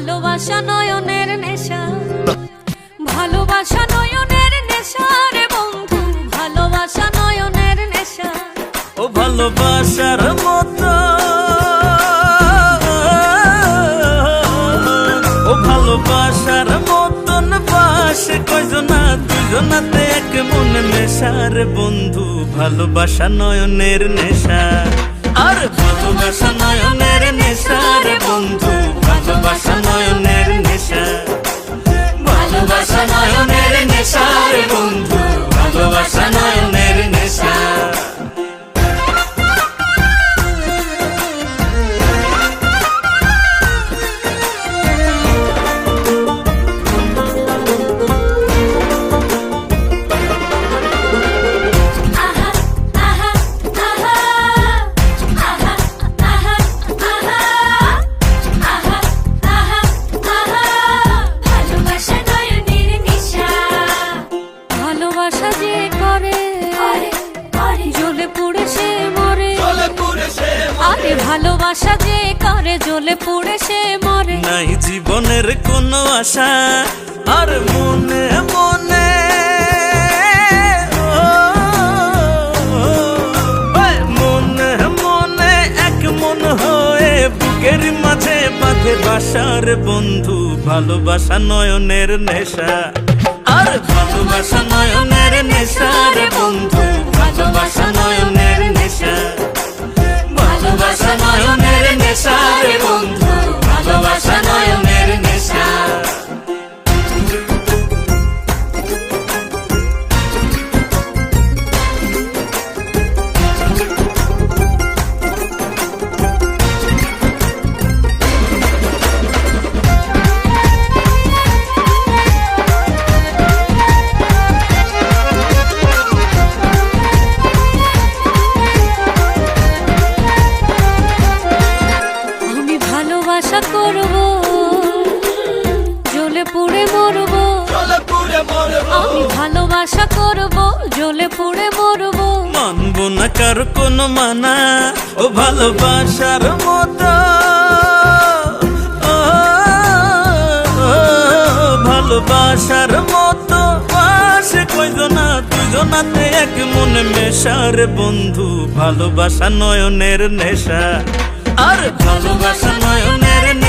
ভালোবাসা নয়নের নেশা। ভালোবাসা নয়নের নেশা রে বন্ধু, ভালোবাসা নয়নের নেশা। ও ভালোবাসার মতো। ও ভালোবাসার মতন বাসে, কয়জনা দুজনাতে এক মন নেশার বন্ধু, ভালোবাসা নয়নের নেশা। আর ভালোবাসা নয়নের নেশা রে বন্ধু, ভালোবাসা ভালোবাসা যে করে জ্বলে পুড়ে সে মরে। নাই জীবনের কোনো আশা, আর মনে মনে। মনে মনে এক মন হয়ে বুকের মাঝে বাঁধে বাসার বন্ধু, ভালোবাসা নয়নের নেশা। ভালোবাসা করব জ্বলে পুড়ে মরব। আমি ভালোবাসা করব জ্বলে পুড়ে মরব। মানবো না কার কোনো মানা ও ভালোবাসার মতো। ভালোবাসার মতো। দুজনাতে এক মনে মেশার বন্ধু। ভালোবাসা নয়নের নেশা। আর ভালোবাসা নয়নের